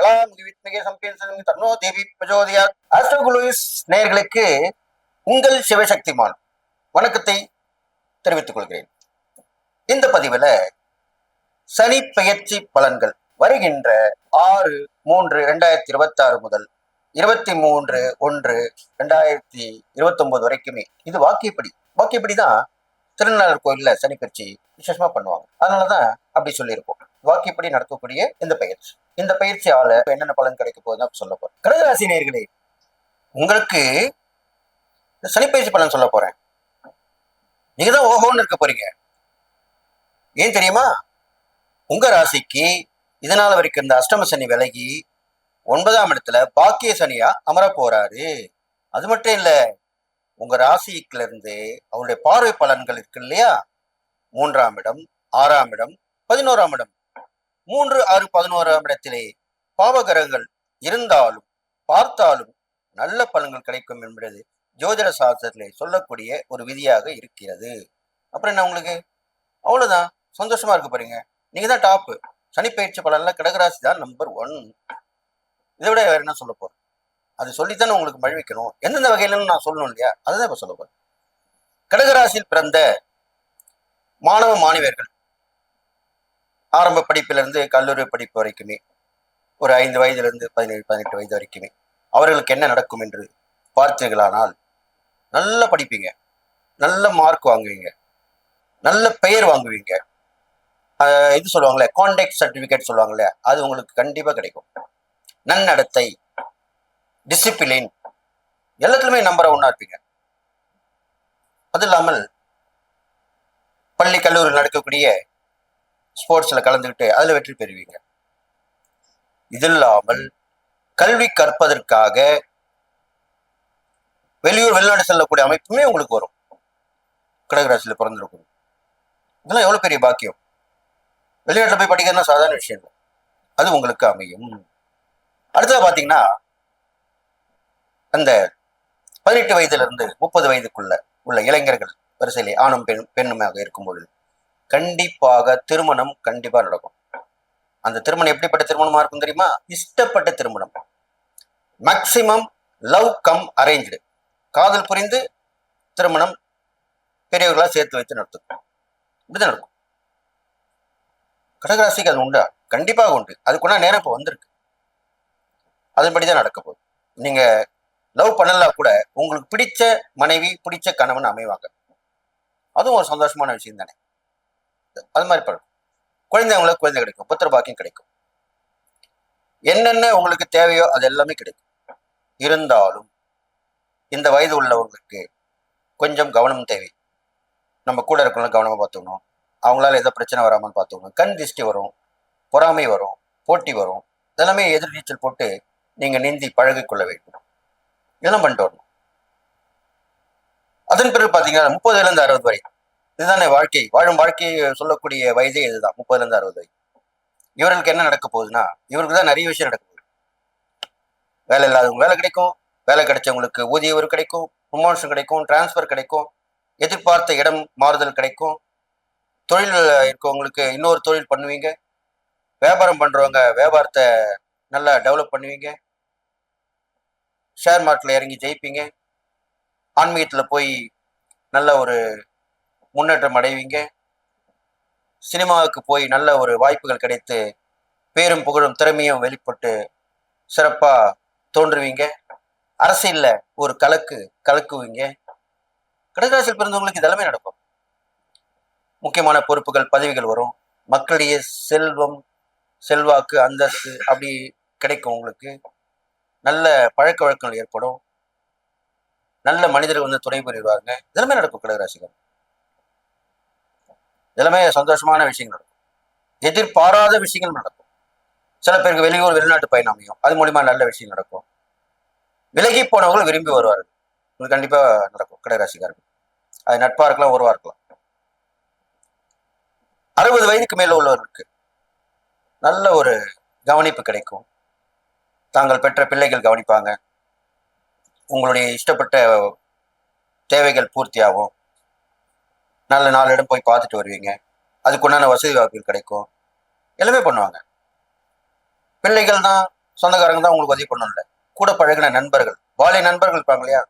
மகளாமுகிவித்மிகை சம்பேசனம் தன்னோ தேவி பிரஜோதியார் ஆஸ்ட்ரோகுலுஸ் நேர்களுக்கு உங்கள் சிவசக்திமான் வணக்கத்தை தெரிவித்துக் கொள்கிறேன். இந்த பதிவுல சனி பெயர்ச்சி பலன்கள் வருகின்ற ஆறு மூன்று ரெண்டாயிரத்தி இருபத்தி ஆறு முதல் இருபத்தி மூன்று ஒன்று ரெண்டாயிரத்தி இருபத்தி ஒன்பது வரைக்குமே இது வாக்கியப்படி. வாக்கியப்படி தான் திருநள்ளாறு கோயில்ல சனி பயிற்சி விசேஷமா பண்ணுவாங்க. அதனாலதான் அப்படி சொல்லியிருப்போம். வாக்கியப்படி நடக்கக்கூடிய இந்த பயிற்சி. இந்த பயிற்சியால என்னென்ன பலன் கிடைக்க போகுதுன்னு சொல்ல போறேன். கடகராசி நேர்களே உங்களுக்கு இந்த சனி பயிற்சி பலன் சொல்ல போறேன். நீங்க தான் ஓஹோன்னு இருக்க போறீங்க. ஏன் தெரியுமா? உங்க ராசிக்கு இதனால வரைக்கும் இந்த அஷ்டம சனி விலகி ஒன்பதாம் இடத்துல பாக்கிய சனியா அமர போறாரு. அது மட்டும் இல்ல உங்க ராசிக்குல இருந்து அவருடைய பார்வை பலன்கள் இருக்கு இல்லையா? மூன்றாம் இடம் ஆறாம் இடம் பதினோராம் இடம். மூன்று ஆறு பதினோராம் இடத்திலே பாவகிரகங்கள் இருந்தாலும் பார்த்தாலும் நல்ல பலன்கள் கிடைக்கும் என்பது ஜோதிட சாஸ்திரத்திலே சொல்லக்கூடிய ஒரு விதியாக இருக்கிறது. அப்புறம் என்ன உங்களுக்கு? அவ்வளவுதான். சந்தோஷமா இருக்க போறீங்க. நீங்க தான் டாப்பு சனி பயிற்சி பலன்ல கடகராசி தான் நம்பர் ஒன் இதை விட வேற என்ன சொல்ல போறோம்? அது சொல்லித்தானே உங்களுக்கு மழுவிக்கணும் எந்தெந்த வகையிலும் நான் சொல்லணும் இல்லையா? அதுதான் இப்ப சொல்ல போறேன் கடகராசியில் பிறந்த மாணவ மாணவியர்கள். ஆரம்ப படிப்பிலிருந்து கல்லூரி படிப்பு வரைக்குமே ஒரு ஐந்து வயதிலிருந்து பதினேழு பதினெட்டு வயது வரைக்குமே அவர்களுக்கு என்ன நடக்கும் என்று பார்த்தீர்களானால் நல்ல படிப்பீங்க. நல்ல மார்க் வாங்குவீங்க. நல்ல பெயர் வாங்குவீங்க. இது சொல்லுவாங்களே கான்டாக்ட் சர்டிஃபிகேட் சொல்லுவாங்களே அது உங்களுக்கு கண்டிப்பாக கிடைக்கும். நன்னடத்தை டிசிப்ளின் எல்லாத்துலையுமே நம்பர் ஒன்றா இருப்பீங்க. அது இல்லாமல் பள்ளி கல்லூரி நடக்கக்கூடிய ஸ்போர்ட்ஸ்ல கலந்துக்கிட்டு அதுல வெற்றி பெறுவீங்க. இது இல்லாமல் கல்வி கற்பதற்காக வெளியூர் வெளிநாடு செல்லக்கூடிய அமைப்புமே உங்களுக்கு வரும். கடகராசியில் பிறந்திருக்கும். இதெல்லாம் எவ்வளோ பெரிய பாக்கியம்? வெளிநாட்டில் போய் படிக்கிறதுனா சாதாரண விஷயம் இல்லை. அது உங்களுக்கு அமையும். அடுத்தது பாத்தீங்கன்னா அந்த பதினெட்டு வயதுல இருந்து முப்பது வயதுக்குள்ள உள்ள இளைஞர்கள் வரிசையிலே ஆணும் பெண் பெண்ணுமாக இருக்கும் பொழுது கண்டிப்பாக திருமணம் கண்டிப்பா நடக்கும். அந்த திருமணம் எப்படிப்பட்ட திருமணமா இருக்கும் தெரியுமா? இஷ்டப்பட்ட திருமணம். மேக்சிமம் லவ் கம் அரேஞ்சு காதல் புரிந்து திருமணம் பெரியவர்களாக சேர்த்து வைத்து நடத்தும். இப்படிதான் நடக்கும். கடகராசிக்கு அது உண்டா? கண்டிப்பாக உண்டு. அதுக்குன்னா நேரம் இப்போ வந்திருக்கு. அதன்படிதான் நடக்க போகுது. நீங்க லவ் பண்ணலாம் கூட உங்களுக்கு பிடிச்ச மனைவி பிடிச்ச கணவன் அமைவாங்க. அதுவும் ஒரு சந்தோஷமான விஷயம் தானே அது மாதிரி படும் குழந்தைங்களுக்கு குழந்தை கிடைக்கும் புத்திர பாக்கியம் கிடைக்கும். என்னென்ன உங்களுக்கு தேவையோ அது எல்லாமே கிடைக்கும். இருந்தாலும் இந்த வயது உள்ளவங்களுக்கு கொஞ்சம் கவனம் தேவை. நம்ம கூட இருக்கணும் கவனமா பார்த்துக்கணும். அவங்களால எதோ பிரச்சனை வராமல் பார்த்துக்கணும். கண் திருஷ்டி வரும் பொறாமை வரும் போட்டி வரும். இதெல்லாமே எதிர் நீச்சல் போட்டு நீங்க நீந்தி பழகிக்கொள்ள வேண்டும். இதெல்லாம் பண்ணிட்டு வரணும். அதன் பிறகு பாத்தீங்கன்னா முப்பதுல இருந்து அறுபது வரை இதுதானே வாழ்க்கை. வாழும் வாழ்க்கையை சொல்லக்கூடிய வயதே இதுதான். முப்பதுல இருந்து அறுபது வரை இவர்களுக்கு என்ன நடக்க போகுதுன்னா இவருக்கு தான் நிறைய விஷயம் நடக்க போகுது. வேலை இல்லாதவங்க வேலை கிடைக்கும். வேலை கிடைச்சவங்களுக்கு ஊதிய உயர்வு கிடைக்கும். ப்ரொமோஷன் கிடைக்கும். டிரான்ஸ்ஃபர் கிடைக்கும். எதிர்பார்த்த இடம் மாறுதல் கிடைக்கும். தொழில் இருக்கவங்களுக்கு இன்னொரு தொழில் பண்ணுவீங்க. வியாபாரம் பண்றவங்க வியாபாரத்தை நல்லா டெவலப் பண்ணுவீங்க. ஷேர் மார்க்கெட்ல இறங்கி ஜெயிப்பீங்க. ஆன்மீகத்துல போய் நல்ல ஒரு முன்னேற்றம் அடைவீங்க. சினிமாவுக்கு போய் நல்ல ஒரு வாய்ப்புகள் கிடைத்து பேரும் புகழும் திறமையும் வெளிப்பட்டு சிறப்பா தோன்றுவீங்க. அரசியலில் ஒரு கலக்கு கலக்குவீங்க. கடகராசியில் பிறந்தவங்களுக்கு இதெல்லாமே நடக்கும். முக்கியமான பொறுப்புகள் பதவிகள் வரும். மக்களுடைய செல்வம் செல்வாக்கு அந்தஸ்து அப்படி கிடைக்கும் உங்களுக்கு. நல்ல பழக்க வழக்கங்கள் ஏற்படும். நல்ல மனிதர்கள் வந்து துணை புரிவாங்க. இதெல்லாமே நடக்கும் கடகராசிகள் எல்லாமே சந்தோஷமான விஷயங்கள் நடக்கும். எதிர்பாராத விஷயங்கள் நடக்கும். சில பேருக்கு வெளியூர் வெளிநாட்டு பயணம் அமையும். அது மூலியமா நல்ல விஷயம் நடக்கும். விலகி போனவர்கள் விரும்பி வருவார்கள். உங்களுக்கு கண்டிப்பா நடக்கும். கடகராசிக்காரர்கள். அது நட்பா இருக்கலாம் உறவா இருக்கலாம். அறுபது வயதுக்கு மேல உள்ளவர்களுக்கு நல்ல ஒரு கவனிப்பு கிடைக்கும். தாங்கள் பெற்ற பிள்ளைகள் கவனிப்பாங்க. உங்களுடைய இஷ்டப்பட்ட தேவைகள் பூர்த்தியாகும். நல்ல நாலு இடம் போய் பார்த்துட்டு வருவீங்க. அதுக்குண்டான வசதி வாய்ப்புகள் கிடைக்கும். எல்லாமே பண்ணுவாங்க. பிள்ளைகள் தான் சொந்தக்காரங்க தான் உங்களுக்கு உதவி பண்ணணும்ல. கூட பழகின நண்பர்கள் வாழை நண்பர்கள் இருப்பாங்க இல்லையா?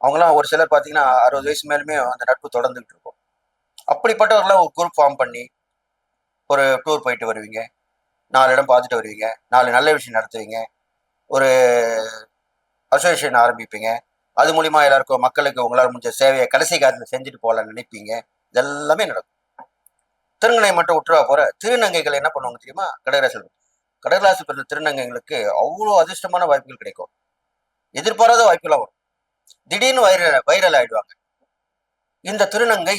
அவங்களாம் ஒரு சிலர் பார்த்தீங்கன்னா அறுபது வயசு மேலுமே அந்த நட்பு தொடர்ந்துகிட்டு இருக்கும். அப்படிப்பட்டவர்களாம் ஒரு குரூப் ஃபார்ம் பண்ணி ஒரு டூர் போயிட்டு வருவீங்க. நாலு இடம் பார்த்துட்டு வருவீங்க. நாலு நல்ல விஷயம் நடத்துவீங்க. ஒரு அசோசியேஷன் ஆரம்பிப்பீங்க. அது மூலிமா எல்லாருக்கும் மக்களுக்கு உங்களால் முடிஞ்ச சேவையை கடைசி காலத்தில் செஞ்சுட்டு போகலான்னு நினைப்பீங்க. இதெல்லாமே நடக்கும். திருநங்கை மட்டும் விட்டுருவா போற திருநங்கைகள் என்ன பண்ணுவாங்க தெரியுமா? கடகராசி கடகராசி பிறந்த திருநங்கைகளுக்கு அவ்வளோ அதிர்ஷ்டமான வாய்ப்புகள் கிடைக்கும். எதிர்பாராத வாய்ப்புகளாக வரும். திடீர்னு வைரல் வைரல் ஆயிடுவாங்க. இந்த திருநங்கை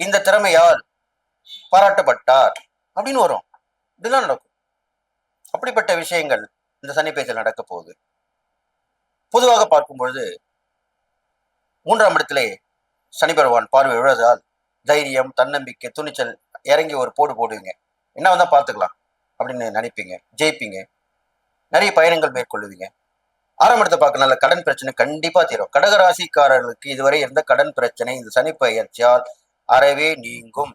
இந்த திறமையால் பாராட்டப்பட்டார் அப்படின்னு வரும். இதெல்லாம் நடக்கும். அப்படிப்பட்ட விஷயங்கள் இந்த சனி பேச்சில் நடக்க போகுது. பொதுவாக பார்க்கும்பொழுது மூன்றாம் இடத்திலே சனி பகவான் பார்வை விழுவதால் தைரியம் தன்னம்பிக்கை துணிச்சல் இறங்கி ஒரு போடு போடுவீங்க. என்ன வந்தால் பார்த்துக்கலாம் அப்படின்னு நினைப்பீங்க ஜெயிப்பீங்க. நிறைய பயணங்கள் மேற்கொள்ளுவீங்க ஆறாம் இடத்தை பார்க்கனால கடன் பிரச்சனை கண்டிப்பாக தீரும். கடகராசிக்காரர்களுக்கு இதுவரை இருந்த கடன் பிரச்சனை இந்த சனி பயிற்சியால் அறவே நீங்கும்.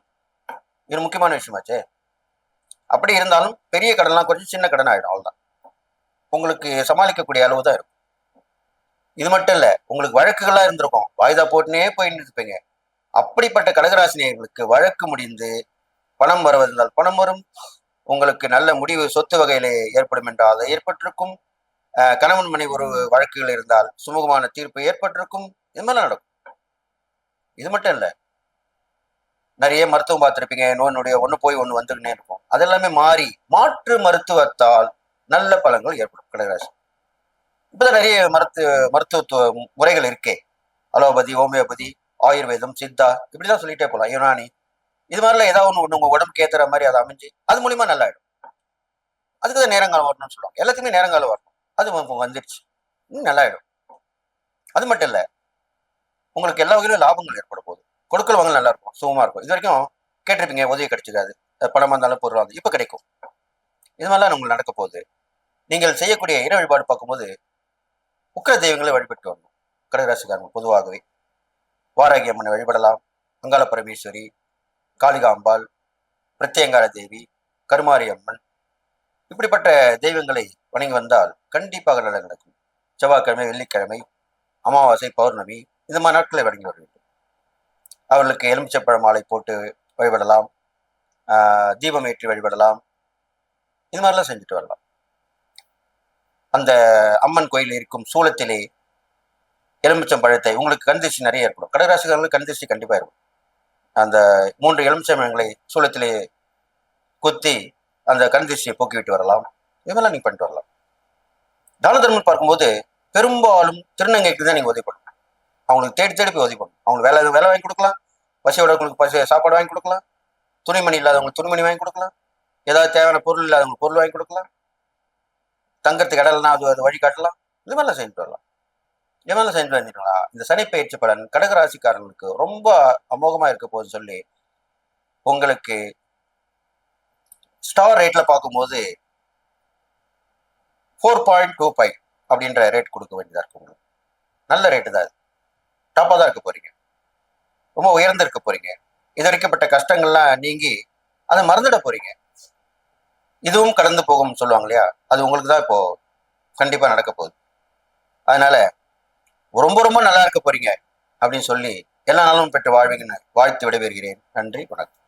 இது முக்கியமான விஷயமாச்சே. அப்படி இருந்தாலும் பெரிய கடன்லாம் கொஞ்சம் சின்ன கடன் ஆகிடும் அவ்வளோதான் உங்களுக்கு சமாளிக்கக்கூடிய அளவு தான் இருக்கும். இது மட்டும் இல்லை உங்களுக்கு வழக்குகளாக இருந்திருக்கும். வாய்தா போட்டுனே போயிட்டு இருப்பீங்க. அப்படிப்பட்ட கடகராசினியர்களுக்கு வழக்கு முடிந்து பணம் வருவதால் பணம் வரும். உங்களுக்கு நல்ல முடிவு சொத்து வகையிலே ஏற்படும் என்றால் அது ஏற்பட்டிருக்கும். கணவன் மனை ஒரு வழக்குகள் இருந்தால் சுமூகமான தீர்ப்பு ஏற்பட்டிருக்கும். இது மாதிரிலாம் நடக்கும். இது மட்டும் இல்லை. நிறைய மருத்துவம் பார்த்துருப்பீங்க. நோயினுடைய ஒன்று போய் ஒன்று வந்துக்கினே இருக்கும். அதெல்லாமே மாறி மாற்று மருத்துவத்தால் நல்ல பலன்கள் ஏற்படும். கடகராசி இப்போதான் நிறைய மருத்துவ மருத்துவத்துவ முறைகள் இருக்கே. அலோபதி ஹோமியோபதி ஆயுர்வேதம் சித்தா இப்படிதான் சொல்லிட்டே போகலாம் யுனானி. இது மாதிரிலாம் ஏதாவது ஒன்று ஒன்று உங்கள் உடம்புக்கு ஏத்துற மாதிரி அதை அமைஞ்சு அது மூலிமா நல்லாயிடும். அதுக்கு தான் நேரங்காலம் வரணும்னு சொல்லுவாங்க. எல்லாத்துக்குமே நேரங்காலம் வரணும். அது இப்போ வந்துடுச்சு இன்னும் நல்லாயிடும். அது மட்டும் இல்லை உங்களுக்கு எல்லா வகையிலும் லாபங்கள் ஏற்பட போகுது. கொடுக்கல் வாங்கல் நல்லா இருக்கும் சுகமா இருக்கும். இது வரைக்கும் கேட்டிருப்பீங்க உதவி கிடைச்சிடாது பணமாக இருந்தாலும் பொருளாக இருந்தாலும் இப்போ கிடைக்கும். இது மாதிரிலாம் உங்களுக்கு நடக்க போகுது. நீங்கள் செய்யக்கூடிய இட வழிபாடு பார்க்கும்போது உக்கிர தெய்வங்களை வழிபட்டு வரணும். கடகராசிக்காரங்க பொதுவாகவே. வாராகி அம்மனை வழிபடலாம். அங்காள பரமேஸ்வரி காளிகாம்பாள் பிரத்யங்கால தேவி கருமாரி அம்மன். இப்படிப்பட்ட தெய்வங்களை வணங்கி வந்தால் கண்டிப்பாக நல்லது நடக்கும். செவ்வாய்க்கிழமை வெள்ளிக்கிழமை அமாவாசை பௌர்ணமி இந்த மாதிரி நாட்களை வணங்கி வர வேண்டும். அவர்களுக்கு எலுமிச்சப்பழ மாலை போட்டு வழிபடலாம். தீபம் ஏற்றி வழிபடலாம். இது மாதிரிலாம் செஞ்சுட்டு வரலாம். அந்த அம்மன் கோயில் இருக்கும் சூளத்திலே எலுமிச்சம் பழத்தை உங்களுக்கு கண்திருஷ்டி நிறைய ஏற்படும். கடகராசிக்காரங்களுக்கு கண்திருஷ்டி கண்டிப்பாக இருக்கும் அந்த மூன்று எலுமிச்சம்பழங்களை சூளத்திலே குத்தி அந்த கண்திருஷ்டியை போக்கிவிட்டு வரலாம். இதெல்லாம் நீங்க பண்ணிட்டு வரலாம். தான தர்மம் பார்க்கும்போது பெரும்பாலும் திருநங்கைக்கு தான் நீங்க உதவி பண்ணணும். அவங்களுக்கு தேடி தேடி போய் உதவி பண்ணணும். அவங்களுக்கு வேலை வேலை வாங்கி கொடுக்கலாம். பசியோடவங்களுக்கு பசி சாப்பாடு வாங்கி கொடுக்கலாம். துணிமணி இல்லாதவங்களுக்கு துணிமணி வாங்கி கொடுக்கலாம். ஏதாவது தேவையான பொருள் இல்லாதவங்களுக்கு பொருள் வாங்கி கொடுக்கலாம். தங்கறதுக்கு இடம்னா அது அது வழிகாட்டலாம் இது மாதிரிலாம் செஞ்சுட்டு வரலாம். இது மாதிரிலாம் செஞ்சுட்டு வந்துட்டீங்களா? இந்த சனி பயிற்சி பலன் கடகராசிக்காரர்களுக்கு ரொம்ப அமோகமா இருக்க போகுதுன்னு சொல்லி உங்களுக்கு ஸ்டார் ரேட்ல பார்க்கும்போது ஃபோர் பாயிண்ட் டூ ஃபைவ் அப்படின்ற ரேட் கொடுக்க வேண்டியதாக இருக்கு உங்களுக்கு. நல்ல ரேட்டு தான் அது டாப்பாக தான் இருக்க போறீங்க. ரொம்ப உயர்ந்து இருக்க போறீங்க. இது வரைக்கப்பட்ட கஷ்டங்கள்லாம் நீங்கி அதை மறந்துட போறீங்க. இதுவும் கடந்து போகும்னு சொல்லுவாங்க இல்லையா? அது உங்களுக்கு தான் இப்போ கண்டிப்பா நடக்க போகுது. அதனால ரொம்ப ரொம்ப நல்லா இருக்க போறீங்க அப்படின்னு சொல்லி எல்லா நாளும் பெற்று வாழ்வீங்கன்னு வாழ்த்து விடைபெறுகிறேன். நன்றி வணக்கம்.